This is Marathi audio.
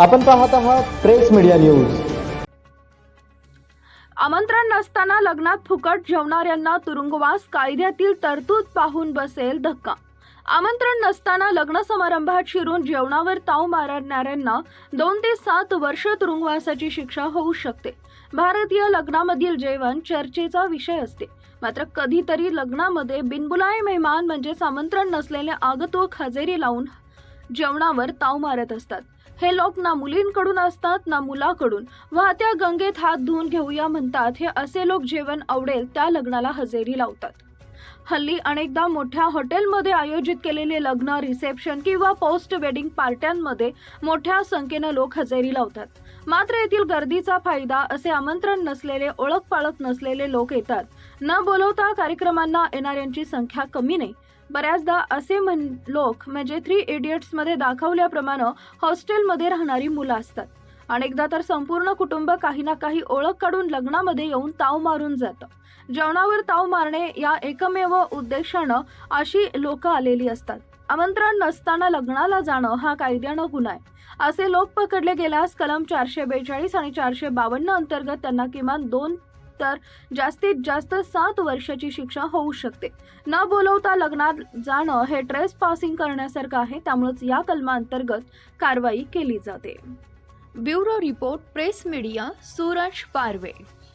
आपण पाहत आहात प्रेस मीडिया न्यूज. आमंत्रण नसताना लग्नात फुकट जेवणाऱ्यांना तुरुंगवास कायद्यातील तरतूद पाहून बसेल धक्का. आमंत्रण नसताना लग्न समारंभात शिरून जेवणावर ताव मारणाऱ्यांना दोन ते सात वर्ष तुरुंगवासाची शिक्षा होऊ शकते. भारतीय लग्नामधील जेवण चर्चेचा विषय असते. मात्र कधीतरी लग्नामध्ये बिनबुलाय मेहमान म्हणजेच आमंत्रण नसलेले आगतोक हजेरी लावून जेवणावर ताव मारत असतात. हे लोक ना मुलींकडून असतात ना मुलाकडून. वाहत्या गंगेत हात धुवून घेऊया म्हणतात हे असे लोक जेवण आवडेल त्या लग्नाला हजेरी लावतात. हल्ली अनेकदा मोठ्या हॉटेलमध्ये आयोजित केलेले लग्न रिसेप्शन किंवा पोस्ट वेडिंग पार्ट्यांमध्ये मोठ्या संख्येनं लोक हजेरी लावतात. मात्र येथील गर्दीचा फायदा असे आमंत्रण नसलेले ओळख पाळख नसलेले लोक येतात. न बोलवता कार्यक्रमांना येणाऱ्यांची संख्या कमी नाही. बऱ्याचदा असे म्हण लोक म्हणजे थ्री इडियट्समध्ये दाखवल्याप्रमाणे हॉस्टेलमध्ये राहणारी मुलं असतात. अनेकदा तर संपूर्ण कुटुंब काही ना काही ओळख काढून लग्नामध्ये येऊन ताव मारून जातं. जेवणावर ताव मारणे या एकमेव उद्देशानं अशी लोक आलेली असतात. आमंत्रण नसताना लग्नाला जाणं हा कायद्यानं गुन्हा आहे. असे लोक पकडले गेल्यास कलम चारशे बेचाळीस आणि चारशे बावन्न अंतर्गत त्यांना किमान दोन तर जास्तीत जास्त सात वर्षाची शिक्षा होऊ शकते. न बोलवता लग्नात जाणं हे ट्रेस पासिंग करण्यासारखं आहे त्यामुळेच या कलमांतर्गत कारवाई केली जाते. Bureau report press media Suraj Parve.